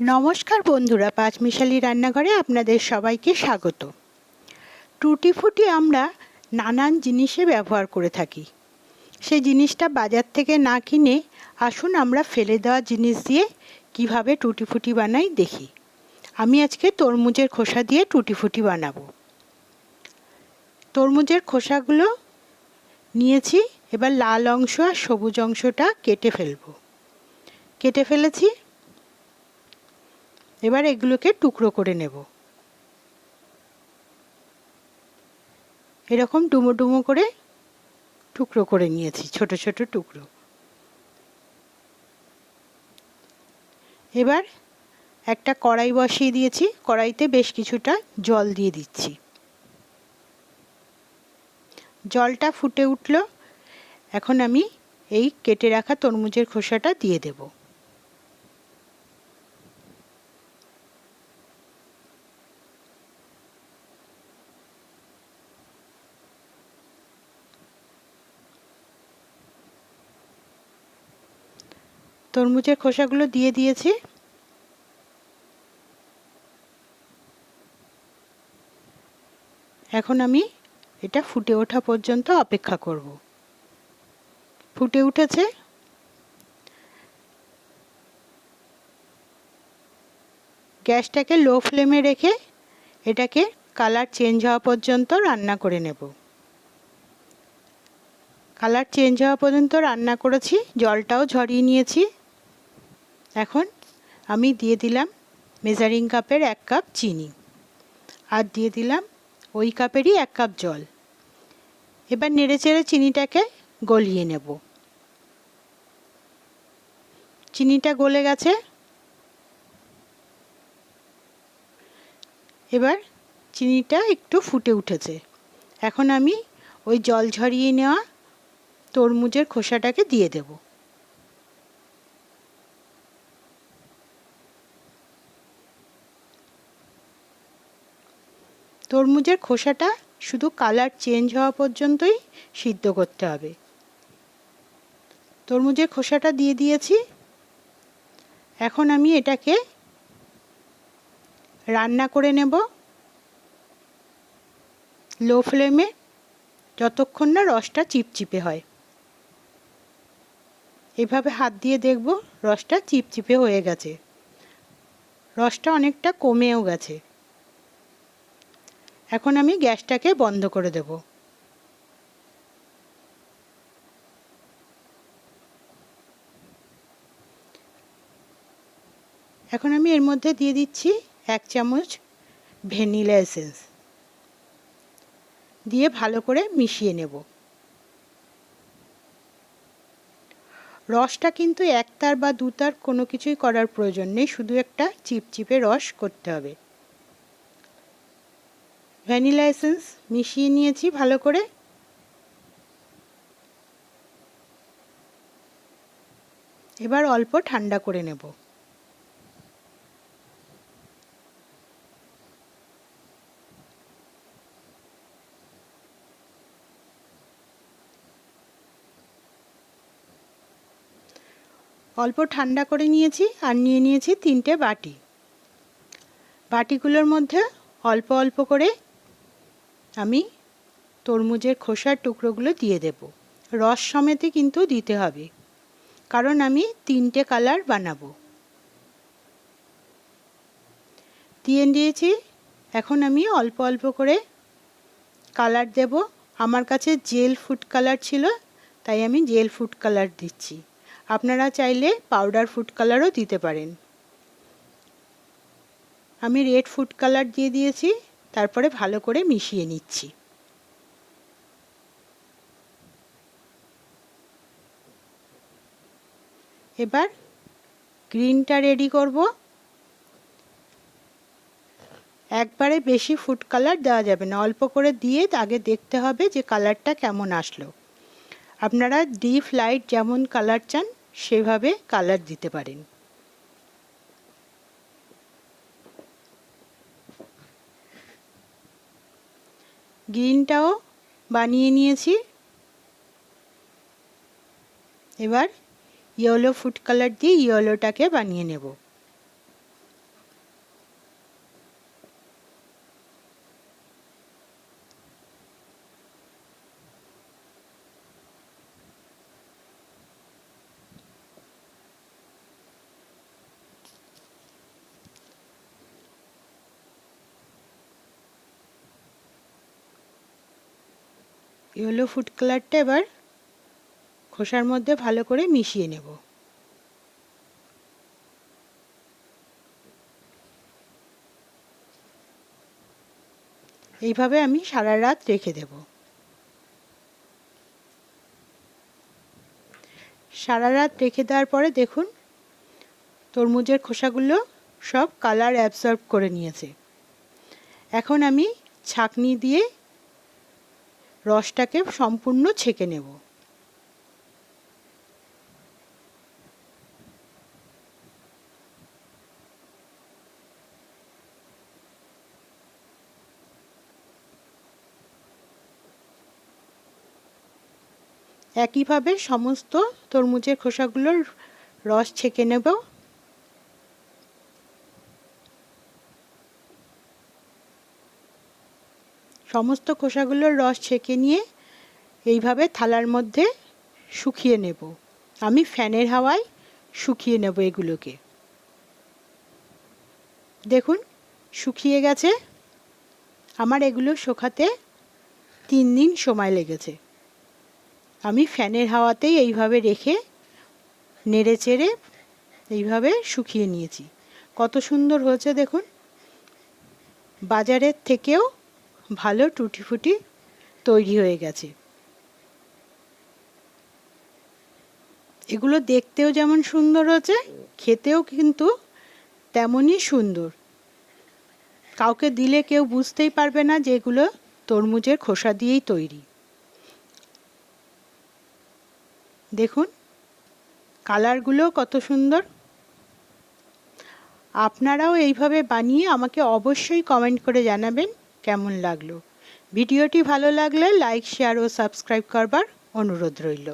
নমস্কার বন্ধুরা, পাঁচমিশালি রান্নাঘরে আপনাদের সবাইকে স্বাগত। টুটি ফুটি আমরা নানান জিনিসে ব্যবহার করে থাকি। সেই জিনিসটা বাজার থেকে না কিনে আসুন আমরা ফেলে দেওয়া জিনিস দিয়ে কীভাবে টুটি ফুটি বানাই দেখি। আমি আজকে তরমুজের খোসা দিয়ে টুটি ফুটি বানাবো। তরমুজের খোসাগুলো নিয়েছি, এবার লাল অংশ আর সবুজ অংশটা কেটে ফেলব। কেটে ফেলেছি এবার এগুলোকে টুকরো করে নেব। এরকম ডুমো ডুমো করে টুকরো করে নিয়েছি, ছোট ছোট টুকরো। এবার একটা কড়াই বসিয়ে দিয়েছি, কড়াইতে বেশ কিছুটা জল দিয়ে দিচ্ছি। জলটা ফুটে উঠল, এখন আমি এই কেটে রাখা তরমুজের খোসাটা দিয়ে দেবো। তরমুজের খোসাগুলো দিয়ে দিয়েছি। এখন আমি এটা ফুটে ওঠা পর্যন্ত অপেক্ষা করব। ফুটে উঠেছে। গ্যাসটাকে লো ফ্লেমে রেখে এটাকে কালার চেঞ্জ হওয়া পর্যন্ত রান্না করে নেব। কালার চেঞ্জ হওয়া পর্যন্ত রান্না করেছি, জলটাও ঝরিয়ে নিয়েছি। এখন আমি দিয়ে দিলাম মেজারিং কাপের এক কাপ চিনি আর দিয়ে দিলাম ওই কাপেরই এক কাপ জল। এবার নেড়ে চেড়ে চিনিটাকে গলিয়ে নেব। চিনিটা গলে গেছে। এবার চিনিটা একটু ফুটে উঠেছে। এখন আমি ওই জল ঝরিয়ে নেওয়া তরমুজের খোসাটাকে দিয়ে দেবো। তরমুজের খোসাটা শুধু কালার চেঞ্জ হওয়া পর্যন্তই সিদ্ধ করতে হবে। তরমুজের খোসাটা দিয়ে দিয়েছি। এখন আমি এটাকে রান্না করে নেব। লো ফ্লেমে যতক্ষণ না রসটা চিপচিপে হয়। এভাবে হাত দিয়ে দেখব রসটা চিপচিপে হয়ে গেছে। রসটা অনেকটা কমেও গেছে। এখন আমি গ্যাসটাকে বন্ধ করে দেব। এখন আমি এর মধ্যে দিয়ে দিচ্ছি এক চামচ ভ্যানিলা এসেন্স। দিয়ে ভালো করে মিশিয়ে নেব। রসটা কিন্তু একতার বা দুতার কোনো কিছুই করার প্রয়োজন নেই, শুধু একটা চিপচিপে রস করতে হবে। ভ্যানিলা এসেন্স মিশিয়ে নিয়েছি ভালো করে। এবার অল্প ঠান্ডা করে নেব। অল্প ঠান্ডা করে নিয়েছি আর নিয়ে নিয়েছি তিনটে বাটি। বাটিগুলোর মধ্যে অল্প অল্প করে আমি তরমুজের খোসার টুকরোগুলো দিয়ে দেব। রস সমেতে কিন্তু দিতে হবে, কারণ আমি তিনটে কালার বানাবো। দিয়ে দিয়েছি, এখন আমি অল্প অল্প করে কালার দেব। আমার কাছে জেল ফুড কালার ছিল, তাই আমি জেল ফুড কালার দিচ্ছি। আপনারা চাইলে পাউডার ফুড কালারও দিতে পারেন। আমি রেড ফুড কালার দিয়ে দিয়েছি। তারপরে ভালো করে মিশিয়ে নিচ্ছি। এবার গ্রিনটা রেডি করব। একবারে বেশি ফুড কালার দেওয়া যাবে না, অল্প করে দিয়ে আগে দেখতে হবে যে কালারটা কেমন আসলো। আপনারা ডিপ লাইট যেমন কালার চান, সেভাবে কালার দিতে পারেন। গ্রিনটাও বানিয়ে নিয়েছি। এবার ইয়েলো ফুড কালার দিয়ে ইয়েলোটাকে বানিয়ে নেব। ইয়েলো ফুড কালারটা এবার খোসার মধ্যে ভালো করে মিশিয়ে নেব। এইভাবে আমি সারা রাত রেখে দেব। সারা রাত রেখে দেওয়ার পরে দেখুন, তরমুজের খোসাগুলো সব কালার অ্যাবসর্ব করে নিয়েছে। এখন আমি ছাকনি দিয়ে রসটাকে সম্পূর্ণ ছেঁকে নেব। একইভাবে সমস্ত তরমুজের খোসাগুলোর রস ছেঁকে নেব। সমস্ত খোসাগুলোর রস ছেঁকে নিয়ে এইভাবে থালার মধ্যে শুকিয়ে নেব। আমি ফ্যানের হাওয়ায় শুকিয়ে নেব এগুলোকে। দেখুন, শুকিয়ে গেছে। আমার এগুলো শুকাতে তিন দিন সময় লেগেছে। আমি ফ্যানের হাওয়াতেই এইভাবে রেখে নেড়ে চেড়ে এইভাবে শুকিয়ে নিয়েছি। কত সুন্দর হয়েছে দেখুন। বাজারের থেকেও ভালো টুটি ফুটি তৈরি হয়ে গেছে। এগুলো দেখতেও যেমন সুন্দর হচ্ছে খেতেও কিন্তু তেমনই সুন্দর। কাউকে দিলে কেউ বুঝতেই পারবে না যে এগুলো তরমুজের খোসা দিয়েই তৈরি। দেখুন কালারগুলো কত সুন্দর। আপনারাও এইভাবে বানিয়ে আমাকে অবশ্যই কমেন্ট করে জানাবেন। কেমন লাগল? ভিডিওটি ভালো লাগলে লাইক শেয়ার ও সাবস্ক্রাইব করবার অনুরোধ রইল।